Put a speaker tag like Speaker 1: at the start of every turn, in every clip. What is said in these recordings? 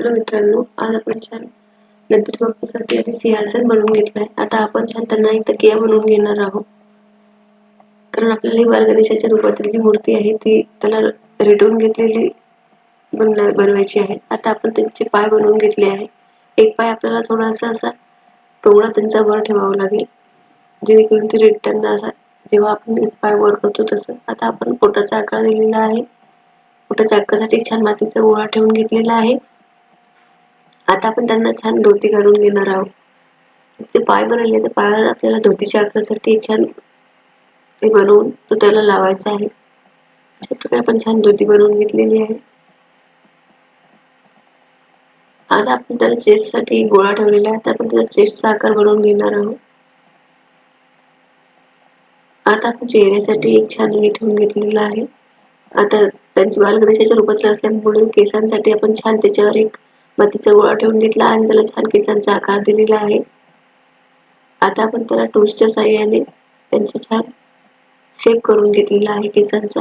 Speaker 1: Hello मित्रांनो आज आपण छान नंतर बाप्पासाठी आधी सिंहासन बनवून घेतलंय. आता आपण छान त्यांना एक तकिया बनवून घेणार आहोत. कारण आपल्याला ही बालगणेशाच्या रूपातील जी मूर्ती आहे ती त्याला रेटून घेतलेली बनव बनवायची आहे. आता आपण त्यांचे पाय बनवून घेतले आहे. एक पाय आपल्याला थोडासा असा टोंगळा त्यांचा वर ठेवावा लागेल. जेणेकरून ते रेटताना असा जेव्हा आपण एक पाय वर करतो तसं. आता आपण पोटाचा आकार दिलेला आहे. पोटाच्या आकारासाठी छान मातीचा गोळा ठेवून घेतलेला आहे. आता आपण त्यांना छान धोती घालून घेणार आहोत. ते पाय बनवले तर पायाला आपल्याला धोतीच्या आकारासाठी छान ते बनवून तो त्याला लावायचा आहे. अशा प्रकारे आपण छान धोती बनवून घेतलेली आहे. आता आपण त्याला चेस्टसाठी गोळा ठेवलेला आहे. आता आपण त्याचा चेस्टचा आकार बनवून घेणार आहोत. आता आपण चेहऱ्यासाठी एक छान हे ठेवून घेतलेला आहे. आता त्यांची बालगणेशाच्या रूपातला असल्यामुळे केसांसाठी आपण छान त्याच्यावर एक मातीचा गोळा ठेवून घेतला आणि त्याला छान केसांचा आकार दिलेला आहे. आता आपण त्याला टोचच्या साह्याने त्यांचे छान शेप करून घेतलेला आहे केसांचा.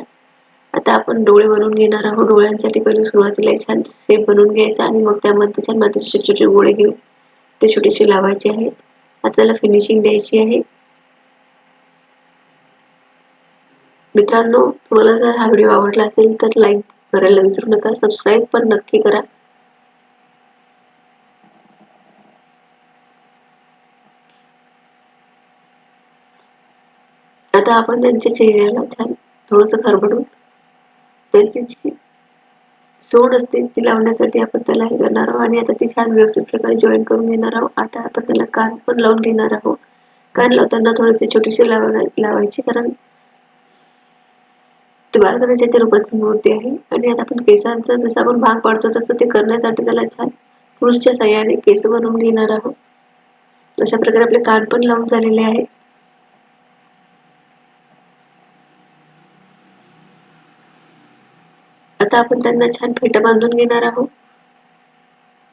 Speaker 1: आता आपण डोळे बनवून घेणार आहोत. डोळ्यांसाठी पहिले सुरुवातीला छान शेप बनवून घ्यायचा आणि मग त्यामध्ये छान मातीचे छोटे छोटे गोळे घेऊन ते छोटेसे लावायचे आहेत. आता त्याला फिनिशिंग द्यायची आहे. मित्रांनो तुम्हाला जर हा व्हिडिओ आवडला असेल तर लाईक करायला विसरू नका. सबस्क्राईब पण नक्की करा. आता आपण त्यांच्या चेहऱ्याला छान थोडस खरबडून त्यांची जी सोड असते ती लावण्यासाठी आपण त्याला हे करणार आहोत. आणि आता ती छान व्यवस्थित प्रकारे जॉईन करून घेणार आहोत. आता आपण त्याला कान पण लावून घेणार आहोत. कान लावताना थोडेसे छोटेसे लावायचे कारण ती बालगणेशाच्या रूपाची मूर्ती आहे. आणि आता आपण केसांचा जसं आपण भाग पाडतो तसं ते करण्यासाठी त्याला छान पुरुषच्या सहाय्याने केस बनवून घेणार आहोत. अशा प्रकारे आपले कान पण लावून झालेले आहे आता आपण त्यांना छान फेटा बांधून घेणार आहोत.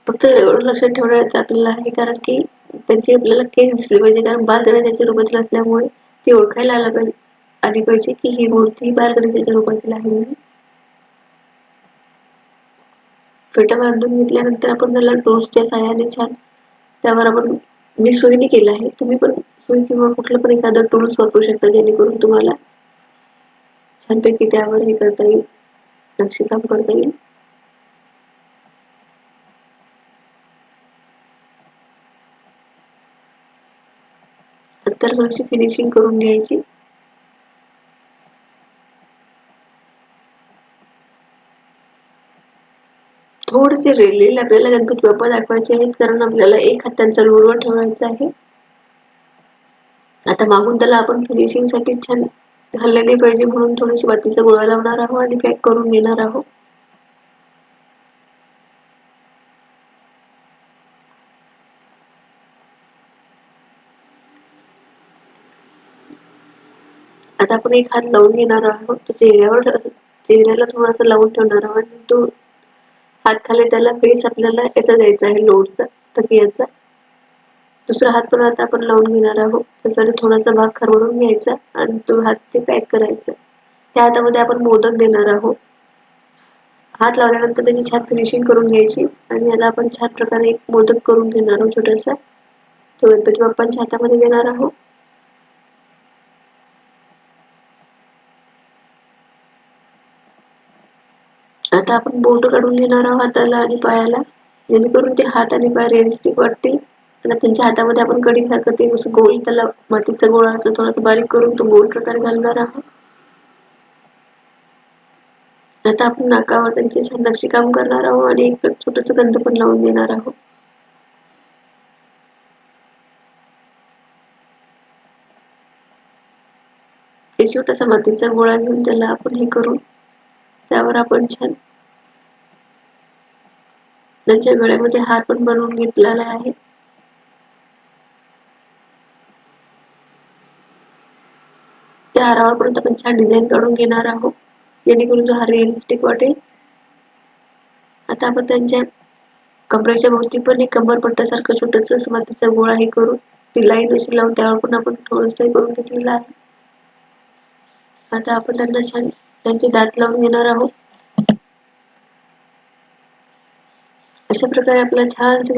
Speaker 1: फक्त एवढं लक्षात ठेवण्याचं आपल्याला आहे कारण की त्यांची आपल्याला केस दिसली पाहिजे कारण बालगणेशाच्या रूपातील असल्यामुळे ती ओळखायला आला पाहिजे आली पाहिजे की ही मूर्ती बालगणेशाच्या रूपातील आहे म्हणून. फेटा बांधून घेतल्यानंतर आपण त्याला टोस्टच्या साह्याने छान त्यावर आपण मी सोयीने केलं आहे तुम्ही पण सुई किंवा कुठलं पण एखादं टूल्स वापरू शकता जेणेकरून तुम्हाला छानपैकी त्यावर हे करता येईल. रक्षिता करता. येईल तर थोडीशी फिनिशिंग करून घ्यायची. थोडेसे रेलेल आपल्याला गणपती बाप्पा दाखवायचे आहेत कारण आपल्याला एक हात त्यांचा लोडवर ठेवायचा आहे. आता मागून त्याला आपण फिनिशिंगसाठी छान हल्ले नाही पाहिजे म्हणून थोडीशी मातीचा गोळा लावणार आहोत आणि पॅक करून घेणार आहोत. आता आपण एक हात लावून घेणार आहोत. तो चेहऱ्यावर चेहऱ्याला थोडासा लावून ठेवणार आहोत आणि तो हात खाली त्याला फेस आपल्याला याचा द्यायचा आहे लोडचा तकियाचा दुसरा हात पण आता आपण लावून घेणार आहोत. त्यासाठी थोडासा भाग खरवडून घ्यायचा आणि तो हात ते पॅक करायचा. त्या हातामध्ये आपण मोदक देणार आहोत. हात लावल्यानंतर त्याची छान फिनिशिंग करून घ्यायची आणि याला आपण छान प्रकारे एक मोदक करून घेणार आहोत छोटासा. तो गणपती बाप्पांच्या हातामध्ये देणार आहोत. आता आपण बोट काढून घेणार आहोत हाताला आणि पायाला. जेणेकरून ते हात आणि पाय रिअलिस्टिक वाटतील. त्याला त्यांच्या हातामध्ये आपण कडी सारखं ते असं गोल त्याला मातीचा गोळा असं थोडासा बारीक करून तो गोल प्रकारे घालणार आहोत. आता आपण नाकावर त्यांचे छान नक्षीकाम करणार आहोत आणि एक छोटस गंध पण लावून देणार आहोत. एक छोटासा मातीचा गोळा घेऊन त्याला आपण हे करून त्यावर आपण छान त्यांच्या गळ्यामध्ये हार पण बनवून घेतलेला आहे. त्या हारावर पर्यंत आपण छान डिझाईन काढून घेणार आहोत. जेणेकरून जो हा रिअलिस्टिक वाटेल. आता आपण त्यांच्या कमरेच्या भोवती पण एक कमरपट्ट्यासारखं छोटस मातीचा गोळा हे करून ती लाईन अशी लावून त्यावर पण आपण थोडस करून घेतलेलं आहे. आता आपण त्यांना छान त्यांचे दात लावून घेणार आहोत. अशा प्रकारे आपला छानसे